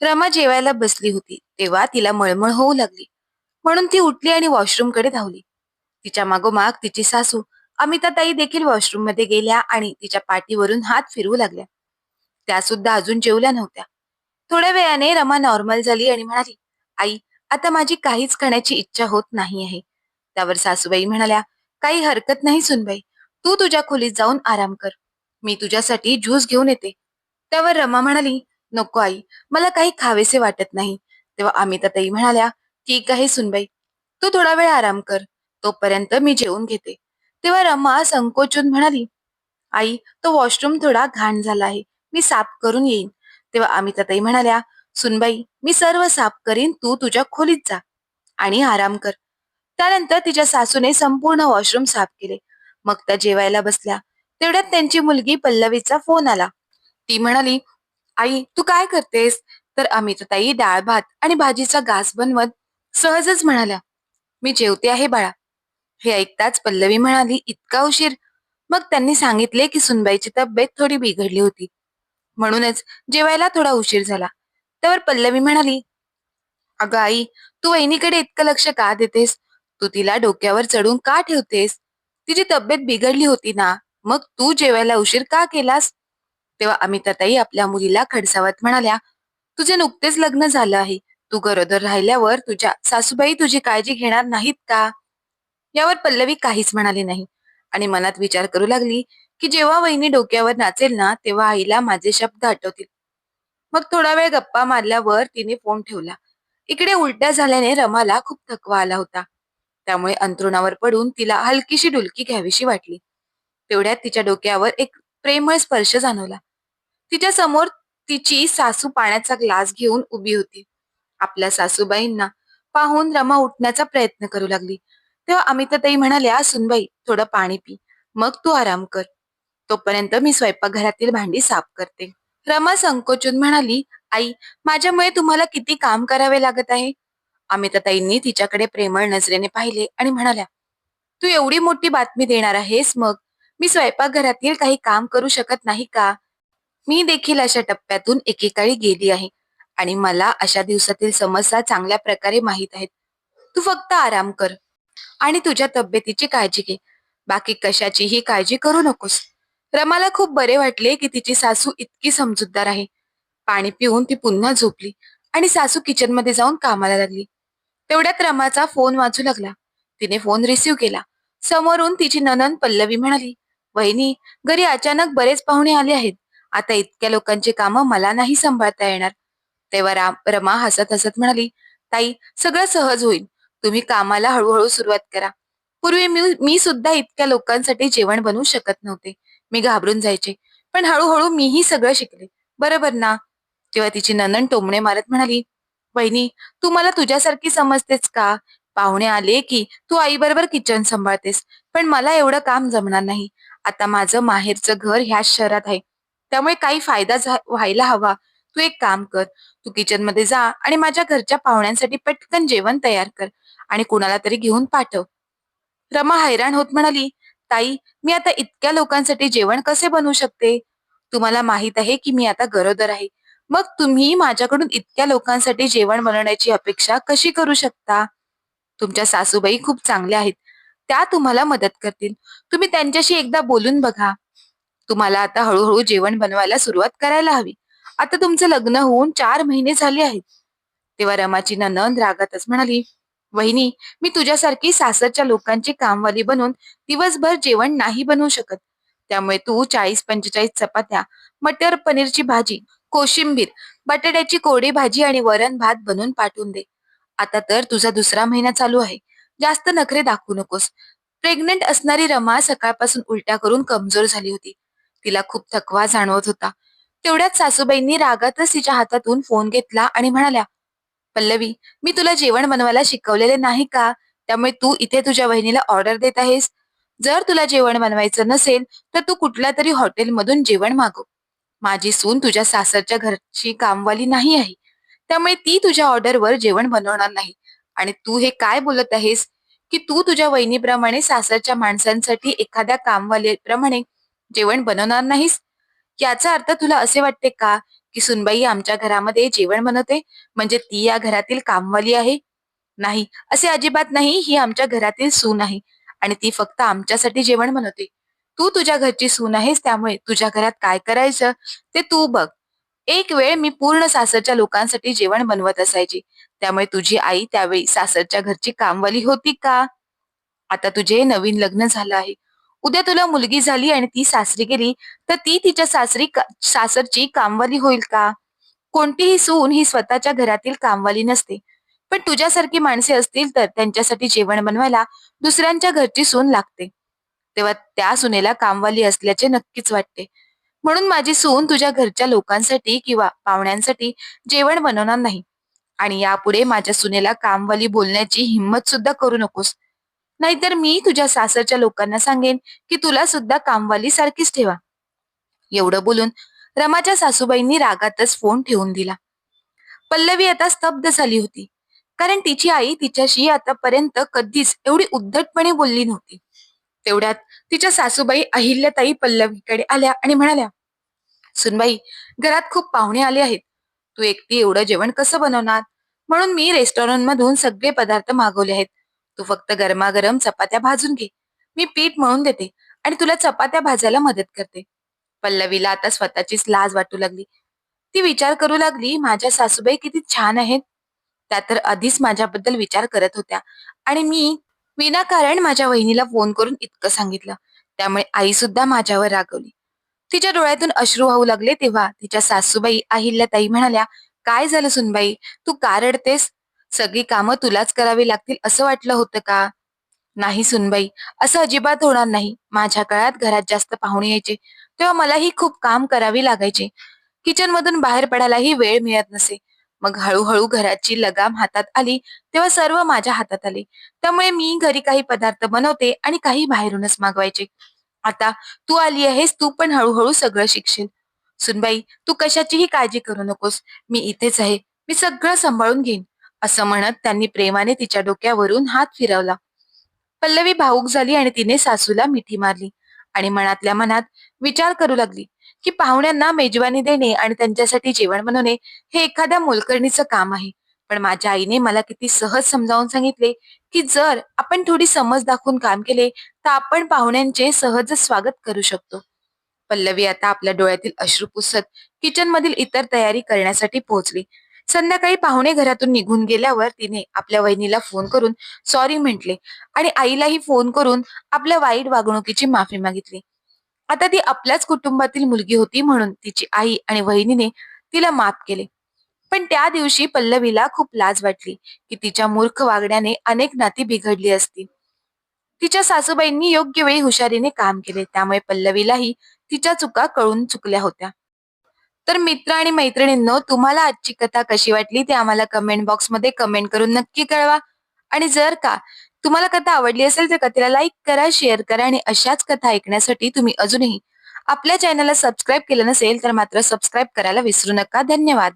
रमा जेवायला बसली होती. तेव्हा तिला मळमळ होऊ लागली. म्हणून ती उठली आणि वॉशरूमकडे धावली. तिच्या मागोमाग तिची सासू अमिताताई देखील वॉशरूममध्ये गेल्या आणि तिच्या पाठीवरून हात फिरवू लागल्या. त्या सुद्धा अजून जेवल्या नव्हत्या. थोड्या वेळाने रमा नॉर्मल झाली आणि म्हणाली आई आता माझी काहीच खाण्याची इच्छा होत नाही आहे. त्यावर सासूबाई म्हणाल्या काही हरकत नाही सुनबाई. तू तुझ्या खोलीत जाऊन आराम कर. मी तुझ्यासाठी ज्यूस घेऊन येते. त्यावर रमा म्हणाली नको आई मला काही खावेसे वाटत नाही. तेव्हा अमिताताई म्हणाल्या ठीक आहे सुनबाई तू थोडा वेळ आराम कर तोपर्यंत मी जेवून घेते. तेव्हा रमा संकोचून म्हणाली आई तो वॉशरूम थोडा घाण झाला आहे मी साफ करून येईन. तेव्हा अमिताताई म्हणाल्या सुनबाई मी सर्व साफ करीन तू तुझ्या खोलीत जा आणि आराम कर. त्यानंतर तिच्या सासूने संपूर्ण वॉशरूम साफ केले. मग त्या जेवायला बसल्या. तेवढ्यात त्यांची मुलगी पल्लवीचा फोन आला. ती म्हणाली आई तू काय करतेस? तर अमितताई डाळ भात आणि भाजीचा घास बनवत सहजच म्हणाल्या मी जेवते आहे बाळा. हे ऐकताच पल्लवी म्हणाली इतका उशीर. मग त्यांनी सांगितले की सुनबाईची तब्येत थोडी बिघडली होती. म्हणूनच जेवायला थोडा उशीर झाला. त्यावर पल्लवी म्हणाली अगं आई तू वहिनीकडे इतकं लक्ष का देतेस? तू तिला डोक्यावर चढून का ठेवतेस? तिची तब्येत बिघडली होती ना मग तू जेवायला उशीर का केलास? तेव्हा अमिताताई आपल्या मुलीला खडसावत म्हणाल्या तुझे नुकतेच लग्न झालं आहे. तू गरोदर राहिल्यावर तुझ्या सासूबाई तुझी काळजी घेणार नाहीत का? यावर पल्लवी काहीच म्हणाली नाही. आणि मनात विचार करू लागली की जेव्हा वहिनी डोक्यावर नाचेल ना तेव्हा आईला माझे शब्द आठवतील. मग थोडा वेळ गप्पा मारल्यावर तिने फोन ठेवला. इकडे उलट्या झाल्याने रमाला खूप थकवा आला होता. त्यामुळे अंथरुणावर पडून तिला हलकीशी डुलकी घ्यावीशी वाटली. तेवढ्यात तिच्या डोक्यावर एक प्रेमळ स्पर्श जाणवला. तिच्या समोर तिची सासू पाण्याचा ग्लास घेऊन उभी होती. आपल्या सासूबाईंना पाहून रमा उठण्याचा प्रयत्न करू लागली. तेव्हा अमिताताई म्हणाल्या सुनबाई थोडं पाणी पी. मग तू आराम कर. तोपर्यंत मी स्वयंपाकघरातील भांडी साफ करते. रमा संकोचून म्हणाली आई माझ्यामुळे तुम्हाला किती काम करावे लागत आहे? अमिताताईंनी तिच्याकडे प्रेमळ नजरेने पाहिले आणि म्हणाल्या तू एवढी मोठी बातमी देणार आहेस मग मी स्वयंपाकघरातील काही काम करू शकत नाही का? मी देखील अशा टप्प्यातून एकेकाळी गेली आहे आणि मला अशा दिवसातील समस्या चांगल्या प्रकारे माहीत आहेत. तू फक्त आराम कर आणि तुझ्या तब्येतीची काळजी घे. बाकी कशाचीही काळजी करू नकोस. रमाला खूप बरे वाटले की तिची सासू इतकी समजूतदार आहे. पाणी पिऊन ती पुन्हा झोपली आणि सासू किचनमध्ये जाऊन कामाला लागली. तेवढ्यात रमाचा फोन वाजू लागला. तिने फोन रिसीव्ह केला. समोरून तिची ननन पल्लवी म्हणाली वहिनी घरी अचानक बरेच पाहुणे आले आहेत. आता इतक्या लोकांची कामं मला नाही सांभाळता येणार. तेव्हा राम रमा हसत हसत म्हणाली ताई सगळं सहज होईल. तुम्ही कामाला हळूहळू सुरुवात करा. पूर्वी मी मी सुद्धा इतक्या लोकांसाठी जेवण बनवू शकत नव्हते. मी घाबरून जायचे. पण हळूहळू मीही सगळं शिकले. बरोबर ना? तेव्हा तिची ननन टोमणे मारत म्हणाली वहिनी तू मला तुझ्यासारखी समजतेस का? पाहुणे आले की तू आई बरोबर किचन सांभाळतेस. पण मला एवढं काम जमणार नाही. आता माझं माहेरचं घर ह्याच शहरात आहे. त्यामुळे काही फायदा झा- व्हायला हवा. तू एक काम कर तू किचनमध्ये जा आणि माझ्या घरच्या पाहुण्यांसाठी पटकन जेवण तयार कर आणि कुणाला तरी घेऊन पाठव. रमा हैराण होत म्हणाली ताई मी आता इतक्या लोकांसाठी जेवण कसे बनवू शकते? तुम्हाला माहीत आहे की मी आता गरोदर आहे. मग तुम्ही माझ्याकडून इतक्या लोकांसाठी जेवण बनवण्याची अपेक्षा कशी करू शकता? तुमच्या सासूबाई खूप चांगल्या आहेत. त्या तुम्हाला मदत करतील. तुम्ही त्यांच्याशी एकदा बोलून बघा. तुम्हाला आता हळूहळू जेवण बनवायला सुरुवात करायला हवी. आता तुमचं लग्न होऊन चार महिने झाले आहेत. तेव्हा रमाची ननंद रागातच म्हणाली वहिनी मी तुझ्यासारखी सासरच्या लोकांची कामवाली बनून दिवसभर जेवण नाही बनवू शकत. त्यामुळे तू चाळीस पंचेचाळीस चपात्या मटर पनीरची भाजी कोशिंबीर बटाट्याची कोरडी भाजी आणि वरण भात बनवून पाठवून दे. आता तर तुझा दुसरा महिना चालू आहे. जास्त नखरे दाखवू नकोस. प्रेग्नेंट असणारी रमा सकाळपासून उलट्या करून कमजोर झाली होती. तिला खूप थकवा जाणवत होता. तेवढ्यात सासूबाईंनी रागातच तिच्या हातातून फोन घेतला आणि म्हणाल्या पल्लवी मी तुला जेवण बनवायला शिकवलेले नाही का? त्यामुळे तू इथे तुझ्या बहिणीला ऑर्डर देत आहेस. जर तुला जेवण बनवायचं नसेल तर तू कुठल्या तरी हॉटेलमधून जेवण मागव. माझी सून तुझ्या सासरच्या घरची कामवाली नाही आहे. त्यामुळे ती तुझ्या ऑर्डरवर जेवण बनवणार नाही. आणि तू हे काय बोलत आहेस? की तू तुझ्या वहिनीप्रमाणे सासरच्या माणसांसाठी एखाद्या कामवालीप्रमाणे जेवण बनवणार नाहीस? याचा अर्थ तुला असे वाटते का की सुनबाई आमच्या घरामध्ये जेवण बनवते? म्हणजे ती या घरातील कामवाली आहे? नाही असे अजिबात नाही. ही आमच्या घरातील सून आहे आणि ती फक्त आमच्यासाठी जेवण बनवते. तू तुझ्या घरची सून आहेस त्यामुळे तुझ्या घरात काय करायचं? ते तू बघ. एक वेळ मी पूर्ण सासरच्या लोकांसाठी जेवण बनवत असायची. त्यामुळे तुझी आई त्यावेळी सासरच्या घरची कामवाली होती का? आता तुझे नवीन लग्न झालं आहे. उद्या तुला मुलगी झाली आणि ती सासरी गेली तर ती तिच्या सासरी का- सासरची कामवाली होईल का? कोणतीही सून ही स्वतःच्या घरातील कामवाली नसते. पण तुझ्यासारखी माणसे असतील तर त्यांच्यासाठी जेवण बनवायला दुसऱ्यांच्या घरची सून लागते. तेव्हा त्या सुनेला कामवाली असल्याचे नक्कीच वाटते. म्हणून माझी सून तुझ्या घरच्या लोकांसाठी किंवा पाहुण्यांसाठी जेवण बनवणार नाही. आणि यापुढे माझ्या सुनेला कामवाली बोलण्याची हिंमत सुद्धा करू नकोस. नाहीतर मी तुझ्या सासरच्या लोकांना सांगेन की तुला सुद्धा कामवाली सारखीच ठेवा. एवढं बोलून रमाच्या सासूबाईंनी रागातच फोन ठेवून दिला. पल्लवी आता स्तब्ध झाली होती. कारण तिची आई तिच्याशी आतापर्यंत कधीच एवढी उद्धटपणे बोलली नव्हती. तेवढ्यात तिच्या सासूबाई अहिल्याताई पल्लवीकडे आल्या आणि म्हणाल्या सुनबाई घरात खूप पाहुणे आले आहेत. तू एकटी एवढं जेवण कसं बनवणार? म्हणून मी रेस्टॉरंट मधून सगळे पदार्थ मागवले आहेत. तू फक्त गरमागरम चपात्या भाजून घे. मी पीठ मळून देते आणि तुला चपात्या भाजायला मदत करते. पल्लवीला आता स्वतःचीच लाज वाटू लागली. ती विचार करू लागली माझ्या सासूबाई किती छान आहेत. त्या तर आधीच माझ्याबद्दल विचार करत होत्या आणि मी विनाकारण माझ्या वहिनीला फोन करून इतकं सांगितलं. त्यामुळे आई सुद्धा माझ्यावर रागवली. तिच्या डोळ्यातून अश्रू वाहू लागले तेव्हा तिच्या सासूबाई अहिल्याताई म्हणाल्या काय झालं सुनबाई? तू का रडतेस? सगळी कामं तुलाच करावी लागतील असं वाटलं होतं का? नाही सुनबाई असं अजिबात होणार नाही. माझ्या काळात घरात जास्त पाहुणे यायचे. तेव्हा मलाही खूप काम करावी लागायचे. किचन मधून बाहेर पडायलाही वेळ मिळत नसे. मग हळूहळू घराची लगाम हातात आली तेव्हा सर्व माझ्या हातात आले. त्यामुळे मी घरी काही पदार्थ बनवते आणि काही बाहेरूनच मागवायचे. आता तू आली आहेस तू पण हळूहळू सगळं शिकशील. सुनबाई तू कशाचीही काळजी करू नकोस. मी इथेच आहे. मी सगळं सांभाळून घेईन. असं म्हणत त्यांनी प्रेमाने तिच्या डोक्यावरून हात फिरवला. पल्लवी भाऊक झाली आणि तिने सासूला मिठी मारली आणि मनातल्या मनात विचार करू लागली. की पाहुण्यांना मेजवानी देणे आणि त्यांच्यासाठी जेवण बनवणे हे एखाद्या मोलकरणीचं काम आहे. पण माझ्या आईने मला किती सहज समजावून सांगितले की जर आपण थोडी समज दाखवून काम केले तर आपण पाहुण्यांचे सहज स्वागत करू शकतो. पल्लवी आता आपल्या डोळ्यातील अश्रू पुसत किचन मधील इतर तयारी करण्यासाठी पोहोचली. संध्याकाळी पाहुणे घरातून निघून गेल्यावर तिने आपल्या वहिनीला फोन करून सॉरी म्हटले आणि आईलाही फोन करून आपल्या वाईट वागणुकीची माफी मागितली. आता ती आपल्याच कुटुंबातील मुलगी होती म्हणून तिची आई आणि वहिनीने तिला माफ केले. पण त्या दिवशी पल्लवीला खूप लाज वाटली की तिच्या मूर्ख वागण्याने अनेक नाती बिघडली असती तिच्या सासूबाईंनी योग्य वेळी हुशारीने काम केले त्यामुळे पल्लवीलाही तिच्या चुका कळून चुकल्या होत्या. तर मित्र आणि मैत्रिणींनो तुम्हाला आजची कथा कशी वाटली ते आम्हाला कमेंट बॉक्समध्ये कमेंट करून नक्की कळवा. आणि जर का तुम्हाला कथा आवडली असेल तर कथेला लाईक करा शेअर करा आणि अशाच कथा ऐकण्यासाठी तुम्ही अजूनही आपल्या चॅनलला सबस्क्राईब केलं नसेल तर मात्र सबस्क्राईब करायला विसरू नका. धन्यवाद.